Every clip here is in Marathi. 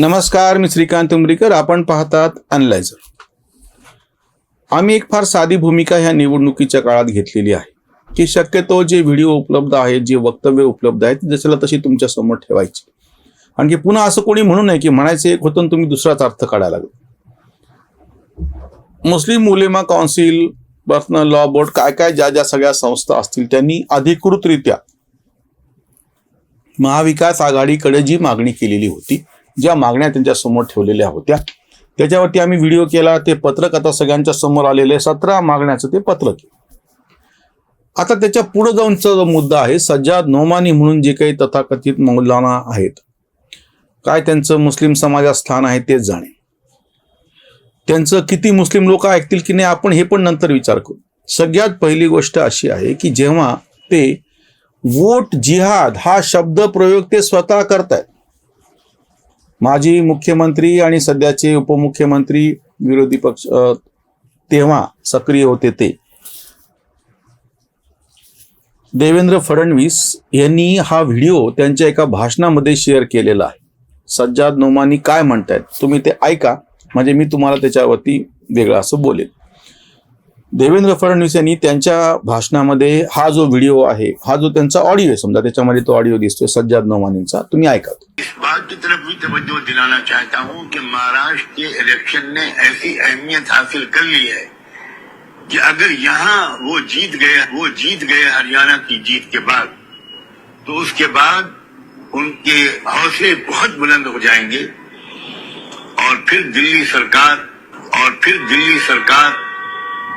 नमस्कार मी श्रीकांत उमरीकर. आपण पाहतात अनलायझर आम्ही एक फार साधी भूमिका ह्या निवडणुकीच्या काळात घेतलेली आहे. की शक्यतो जे व्हिडिओ उपलब्ध आहेत जे वक्तव्य उपलब्ध आहेत जशाला तशी तुमच्यासमोर ठेवायची. आणखी पुन्हा असं कोणी म्हणू नये की म्हणायचं एक होतं तुम्ही दुसराच अर्थ काढायला लागले. मुस्लिम मुलेमा कौन्सिल पर्सनल लॉ बोर्ड काय काय ज्या ज्या सगळ्या संस्था असतील त्यांनी अधिकृतरित्या महाविकास आघाडीकडे जी मागणी केलेली होती ज्या मागण्या त्यांच्यासमोर ठेवलेल्या होत्या. त्याच्यावरती आम्ही व्हिडिओ केला ते पत्रक आता सगळ्यांच्या समोर आलेले सतरा मागण्याचं ते पत्रक आता त्याच्या पुढे जाऊनचा जो मुद्दा आहे सज्जाद नोमानी म्हणून जे काही तथाकथित मौलाना आहेत काय त्यांचं मुस्लिम समाजात स्थान आहे तेच जाणे. त्यांचं किती मुस्लिम लोक ऐकतील की नाही आपण हे पण नंतर विचार करू. सगळ्यात पहिली गोष्ट अशी आहे की जेव्हा ते वोट जिहाद हा शब्द प्रयोग ते स्वतः करतायत. माजी मुख्यमंत्री आणि सध्याचे उपमुख्यमंत्री विरोधी पक्ष तेव्हा सक्रिय होते ते. देवेंद्र फडणवीस यांनी हा व्हिडिओ त्यांच्या एका भाषणामध्ये शेअर केलेला आहे. सज्जाद नोमानी काय म्हणतायत? तुम्ही ते ऐका. म्हणजे मी तुम्हाला त्याच्यावरती वेगळं असं बोलेल देवेंद्र फडणवीस यांनी त्यांच्या भाषणामध्ये हा जो व्हिडिओ आहे हा जो त्यांचा ऑडिओ आहे समजा त्याच्यामध्ये तो ऑडिओ दिसतोय सज्जाद नोमानींचा तुम्ही ऐका. बात की तरफ भी तवज्जो दिलाना चाहता हूँ कि महाराष्ट्र के इलेक्शन ने ऐसी अहमियत हासिल कर ली है कि अगर यहाँ वो जीत गए वो जीत गए हरियाणा की जीत के बाद तो उसके बाद उनके हौसले बहुत बुलंद हो जाएंगे और फिर दिल्ली सरकार और फिर दिल्ली सरकार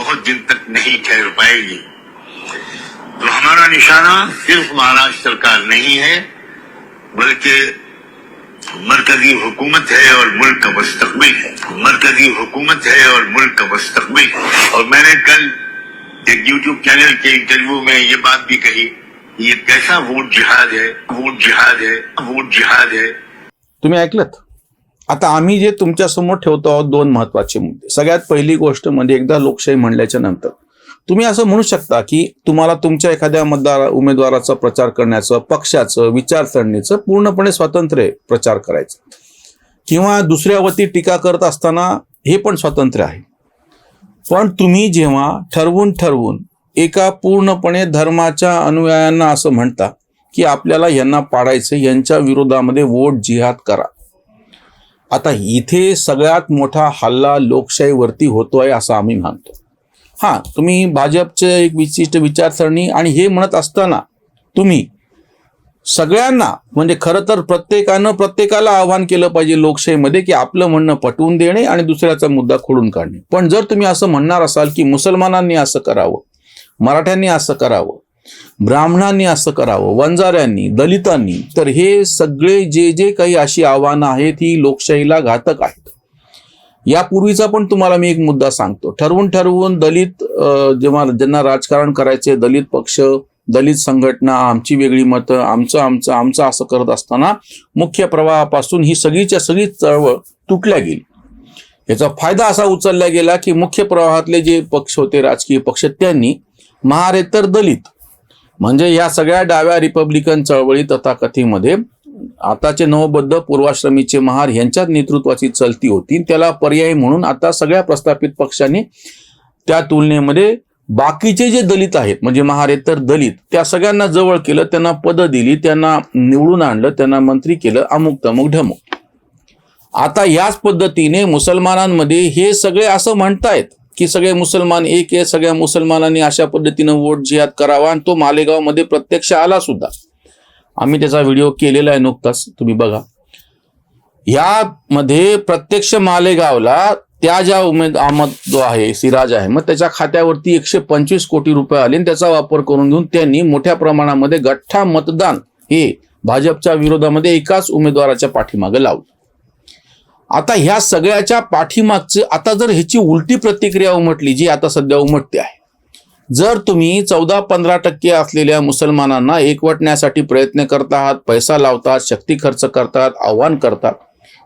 पाएगी बहुत दिन तक नहीं ठहर पाएगी तो हमारा निशाना सिर्फ महाराष्ट्र सरकार नहीं है बल्कि मरकजी हुकूमत है और मुल्क का मुस्तकबिल है मरकजी हुकूमत है और मुल्क का मुस्तकबिल है और मैंने कल एक यूट्यूब चैनल के इंटरव्यू में ये बात भी कही कि ये कैसा वोट जिहाद है वोट जिहाद है वोट जिहाद है तुम्ही ऐकलत आता आम्ही जे तुमच्यासमोर ठेवतो आहोत दोन महत्त्वाचे मुद्दे. सगळ्यात पहिली गोष्ट म्हणजे एकदा लोकशाही म्हणल्याच्या नंतर. तुम्ही असं म्हणू शकता की तुम्हाला तुमच्या एखाद्या मतदार उमेदवाराचा प्रचार करण्याचं पक्षाचं विचारसरणीचं पूर्णपणे स्वातंत्र्य आहे प्रचार करायचं. किंवा दुसऱ्यावरती टीका करत असताना हे पण स्वातंत्र्य आहे. पण तुम्ही जेव्हा ठरवून ठरवून एका पूर्णपणे धर्माच्या अनुयायांना असं म्हणता की आपल्याला यांना पाडायचं यांच्या विरोधामध्ये वोट जिहाद करा. आता इथे सगळ्यात मोठा हल्ला लोकशाहीवरती होतोय असं आम्ही मानतो. हां तुम्ही भाजपचे एक विशिष्ट विचारसरणी आणि हे म्हणत असताना तुम्ही सगळ्यांना म्हणजे खरं तर प्रत्येकानं प्रत्येकाला आव्हान केलं पाहिजे लोकशाहीमध्ये की आपलं म्हणणं पटवून देणे आणि दुसऱ्याचा मुद्दा खोडून काढणे. पण जर तुम्ही असं म्हणणार असाल की मुसलमानांनी असं करावं मराठ्यांनी असं करावं ब्राह्मणांनी असं करावं वंजाऱ्यांनी दलितांनी तर हे सगळे जे जे काही अशी आव्हानं आहेत ही लोकशाहीला घातक आहेत. यापूर्वीचा पण तुम्हाला मी एक मुद्दा सांगतो. ठरवून ठरवून दलित जेव्हा ज्यांना राजकारण करायचे दलित पक्ष दलित संघटना आमची वेगळी मतं आमचं आमचं आमचं असं करत असताना मुख्य प्रवाहापासून ही सगळीच्या सगळी चळवळ तुटल्या गेली. याचा फायदा असा उचलला गेला की मुख्य प्रवाहातले जे पक्ष होते राजकीय पक्ष त्यांनी महारेतर दलित म्हणजे या सगळ्या डाव्या रिपब्लिकन चळवळी तथाकथीमध्ये आताचे नवबद्ध पूर्वाश्रमीचे महार यांच्याच नेतृत्वाची चलती होती. त्याला पर्याय म्हणून आता सगळ्या प्रस्थापित पक्षांनी त्या तुलनेमध्ये बाकीचे जे दलित आहेत म्हणजे महारेतर दलित त्या सगळ्यांना जवळ केलं त्यांना पदं दिली त्यांना निवडून आणलं त्यांना मंत्री केलं अमुक तमुक ढमुक. आता याच पद्धतीने मुसलमानांमध्ये हे सगळे असं म्हणतायत की सगळे मुसलमान एक आहे सगळ्या मुसलमानांनी अशा पद्धतीनं वोट जिहाद करावा आणि तो मालेगावमध्ये प्रत्यक्ष आला सुद्धा. आम्ही त्याचा व्हिडिओ केलेला आहे नुकताच तुम्ही बघा. यामध्ये प्रत्यक्ष मालेगावला त्या ज्या उमेद अहमद जो आहे सिराज आहे मग त्याच्या खात्यावरती एकशे पंचवीस कोटी रुपये आले आणि त्याचा वापर करून घेऊन त्यांनी मोठ्या प्रमाणामध्ये गठ्ठा मतदान हे भाजपच्या विरोधामध्ये एकाच उमेदवाराच्या पाठीमागे लावलं. आता ह्या सगळ्याच्या पाठीमागचं आता जर ह्याची उलटी प्रतिक्रिया उमटली जी आता सध्या उमटते आहे जर तुम्ही चौदा पंधरा टक्के असलेल्या मुसलमानांना एकवटण्यासाठी प्रयत्न करत आहात पैसा लावतात शक्ती खर्च करतात आव्हान करतात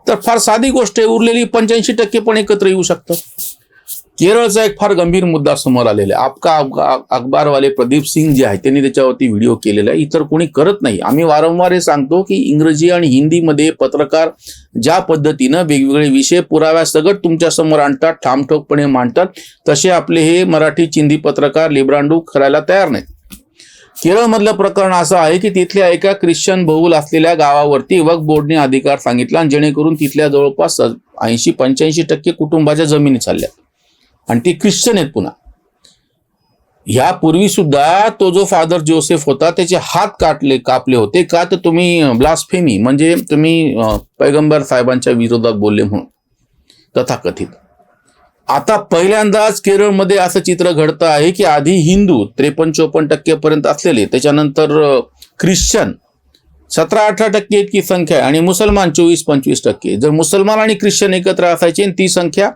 तर फार साधी गोष्ट आहे उरलेली पंच्याऐंशी टक्के पण एकत्र येऊ शकतात. केरळचा एक फार गंभीर मुद्दा समोर आलेला आहे. आपका अखबारवाले प्रदीप सिंग जे आहे त्यांनी त्याच्यावरती व्हिडिओ केलेला आहे. इतर कोणी करत नाही. आम्ही वारंवार हे सांगतो की इंग्रजी आणि हिंदीमध्ये पत्रकार ज्या पद्धतीनं वेगवेगळे विषय पुराव्यासकट तुमच्यासमोर आणतात ठामठोकपणे मांडतात तसे आपले हे मराठी चिंदी पत्रकार लिब्रांडू करायला तयार नाहीत. केरळमधलं प्रकरण असं आहे की तिथल्या एका ख्रिश्चन बहुल असलेल्या गावावरती वक्फ बोर्डने अधिकार सांगितला आणि जेणेकरून तिथल्या जवळपास ऐंशी पंच्याऐंशी टक्के कुटुंबाच्या जमिनी चालल्या. आणि ते ख्रिश्चन आहेत पुन्हा. यापूर्वी सुद्धा तो जो फादर जोसेफ होता त्याचे हात काटले कापले होते. का तर तुम्ही ब्लास्फेमी म्हणजे तुम्ही पैगंबर साहेबांच्या विरोधात बोलले म्हणून तथाकथित. आता पहिल्यांदाच केरळमध्ये असं चित्र घडतं आहे की आधी हिंदू त्रेपन्न चोपन्न टक्केपर्यंत असलेले त्याच्यानंतर ख्रिश्चन सतरा अठरा टक्के इतकी संख्या आहे. आणि मुसलमान चोवीस पंचवीस टक्के. जर मुसलमान आणि ख्रिश्चन एकत्र असायचे आणि ती संख्या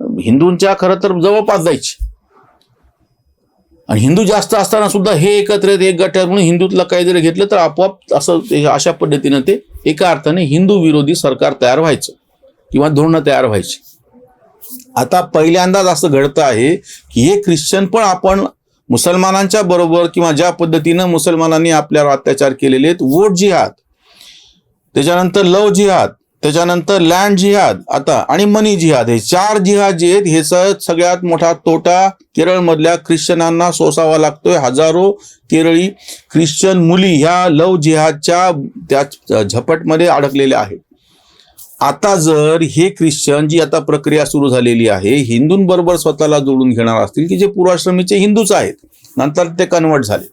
हिंदूंच्या खरं तर जवळपास जायची. आणि हिंदू जास्त असताना सुद्धा हे एकत्र येत एक गट म्हणून हिंदूतलं काही जरी घेतलं तर आपोआप असं अशा पद्धतीनं ते एका अर्थाने हिंदू विरोधी सरकार तयार व्हायचं किंवा धोरणं तयार व्हायची. आता पहिल्यांदाच असं घडतं आहे की हे ख्रिश्चन पण आपण मुसलमानांच्या बरोबर किंवा ज्या पद्धतीनं मुसलमानांनी आपल्यावर अत्याचार केलेले आहेत वोट जिहाद त्याच्यानंतर लव जिहाद त्याच्यानंतर लँड जिहाद आता आणि मनी जिहाद हे चार जिहाद जे आहेत ह्याचा सगळ्यात मोठा तोटा केरळमधल्या ख्रिश्चनांना सोसावा लागतोय. हजारो केरळी ख्रिश्चन मुली ह्या लव जिहादच्या त्या झपटमध्ये अडकलेल्या आहेत. आता जर हे ख्रिश्चन जी आता प्रक्रिया सुरू झालेली आहे हिंदूंबरोबर स्वतःला जोडून घेणार असतील की जे पूर्वाश्रमीचे हिंदूच आहेत नंतर ते कन्वर्ट झाले.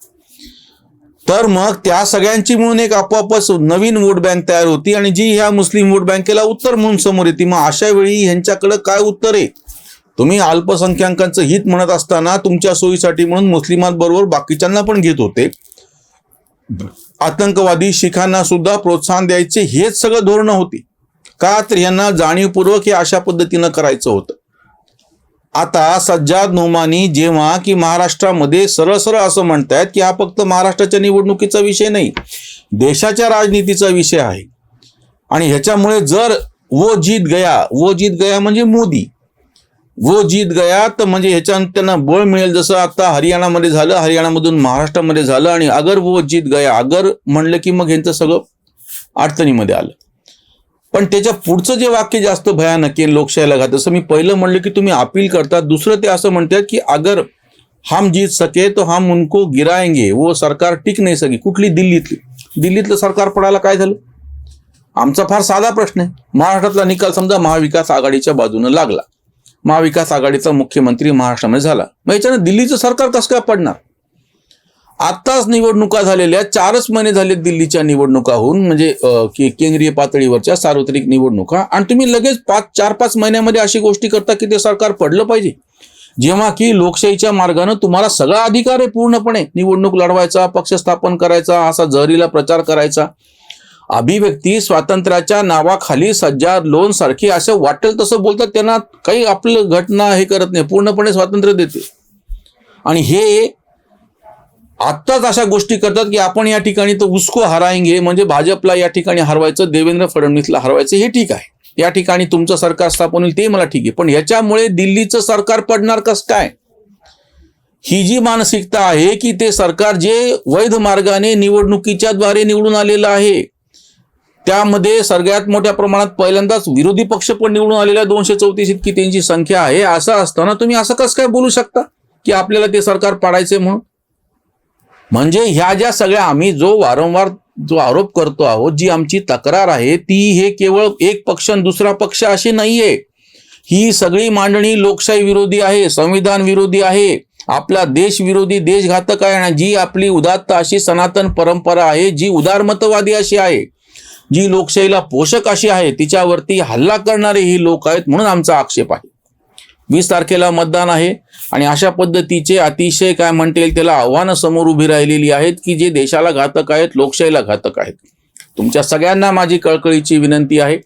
तर मग त्या सगळ्यांची म्हणून एक आपोआपच नवीन वोट बँक तयार होती आणि जी ह्या मुस्लिम वोट बँकेला उत्तर म्हणून समोर येते. मग अशा वेळी ह्यांच्याकडे काय उत्तर आहे? तुम्ही अल्पसंख्याकांचं हित म्हणत असताना तुमच्या सोयीसाठी म्हणून मुस्लिमांबरोबर बाकीच्यांना पण घेत होते. आतंकवादी शिखांना सुद्धा प्रोत्साहन द्यायचे हेच सगळं धोरणं होती. का तर यांना जाणीवपूर्वक हे अशा पद्धतीनं करायचं होतं. आता सज्जाद नोमानी जेव्हा की महाराष्ट्रामध्ये सरळ सरळ असं म्हणतायत की हा फक्त महाराष्ट्राच्या निवडणुकीचा विषय नाही देशाच्या राजनीतीचा विषय आहे. आणि ह्याच्यामुळे जर वो जीत गया वो जीत गया म्हणजे मोदी. वो जीत गया तर म्हणजे ह्याच्यानं त्यांना बळ मिळेल. जसं आता हरियाणामध्ये झालं हरियाणामधून महाराष्ट्रामध्ये झालं आणि अगर वो जीत गया अगर म्हणलं की मग ह्यांचं सगळं अडचणीमध्ये आलं. पण त्याच्या पुढचं जे वाक्य जास्त भयानक आहे लोकशाहीला घात जसं मी पहिलं म्हणलं की तुम्ही अपील करता दुसरं ते असं म्हणतात की अगर हम जीत सके तो हम उनको गिराएंगे. वो सरकार टिक नाही सके. कुठली दिल्लीतली? दिल्लीतलं सरकार पडायला काय झालं? आमचा फार साधा प्रश्न आहे. महाराष्ट्रातला निकाल समजा महाविकास आघाडीच्या बाजूनं लागला. महाविकास आघाडीचा मुख्यमंत्री महाराष्ट्रामध्ये झाला. मग याच्यानं दिल्लीचं सरकार कसं काय पडणार? आत्ताच निवडणुका झालेल्या चारच महिने झाले दिल्लीच्या निवडणुका होऊन म्हणजे केंद्रीय पातळीवरच्या सार्वत्रिक निवडणुका. आणि तुम्ही लगेच पाच चार पाच महिन्यामध्ये अशी गोष्टी करता की ते सरकार पडलं पाहिजे. जेव्हा की लोकशाहीच्या मार्गानं तुम्हाला सगळा अधिकार आहे पूर्णपणे निवडणूक लढवायचा पक्ष स्थापन करायचा असा जहरीला प्रचार करायचा. अभिव्यक्ती स्वातंत्र्याच्या नावाखाली सज्जा लोन सारखी असं वाटेल तसं बोलतात त्यांना काही आपलं घटना हे करत नाही पूर्णपणे स्वातंत्र्य देते. आणि हे आत्ताच अशा गोष्टी करतात की आपण या ठिकाणी तर हुस्को हरायंगे म्हणजे भाजपला या ठिकाणी हरवायचं देवेंद्र फडणवीसला हरवायचं हे ठीक आहे. या ठिकाणी तुमचं सरकार स्थापन होईल ते मला ठीक आहे. पण ह्याच्यामुळे दिल्लीचं सरकार पडणार कस काय? ही जी मानसिकता आहे की ते सरकार जे वैध मार्गाने निवडणुकीच्या द्वारे निवडून आलेलं आहे त्यामध्ये सगळ्यात मोठ्या प्रमाणात पहिल्यांदाच विरोधी पक्ष पण निवडून आलेल्या दोनशे चौतीस इतकी त्यांची संख्या आहे. असं असताना तुम्ही असं कसं काय बोलू शकता की आपल्याला ते सरकार पाडायचे म्हणून? म्हणजे ह्या ज्या सगळ्या आम्ही जो वारंवार जो आरोप करतो आहोत जी आमची तक्रार आहे ती हे केवळ एक पक्ष आणि दुसरा पक्ष अशी नाहीये. ही सगळी मांडणी लोकशाही विरोधी आहे संविधान विरोधी आहे आपला देश विरोधी देशघातक आहे आणि जी आपली उदात्त अशी सनातन परंपरा आहे जी उदारमतवादी अशी आहे जी लोकशाहीला पोषक अशी आहे तिच्यावरती हल्ला करणारे ही लोक आहेत म्हणून आमचा आक्षेप आहे. वीस तारखेला मतदान आहे. आणि अशा पद्धतीचे अतिशय काय म्हणता येईल त्याला आव्हानं समोर उभी राहिलेली आहेत की जे देशाला घातक आहेत लोकशाहीला घातक आहेत. तुमच्या सगळ्यांना माझी कळकळीची विनंती आहे.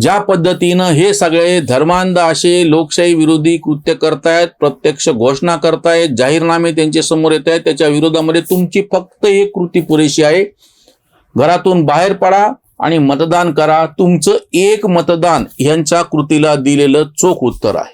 ज्या पद्धतीनं हे सगळे धर्मांध असे लोकशाही विरोधी कृत्य करतायत प्रत्यक्ष घोषणा करतायत जाहीरनामे त्यांच्यासमोर येत आहेत त्याच्या विरोधामध्ये तुमची फक्त एक कृती पुरेशी आहे. घरातून बाहेर पडा आणि मतदान करा. तुमचं एक मतदान यांच्या कृतीला दिलेलं चोख उत्तर आहे.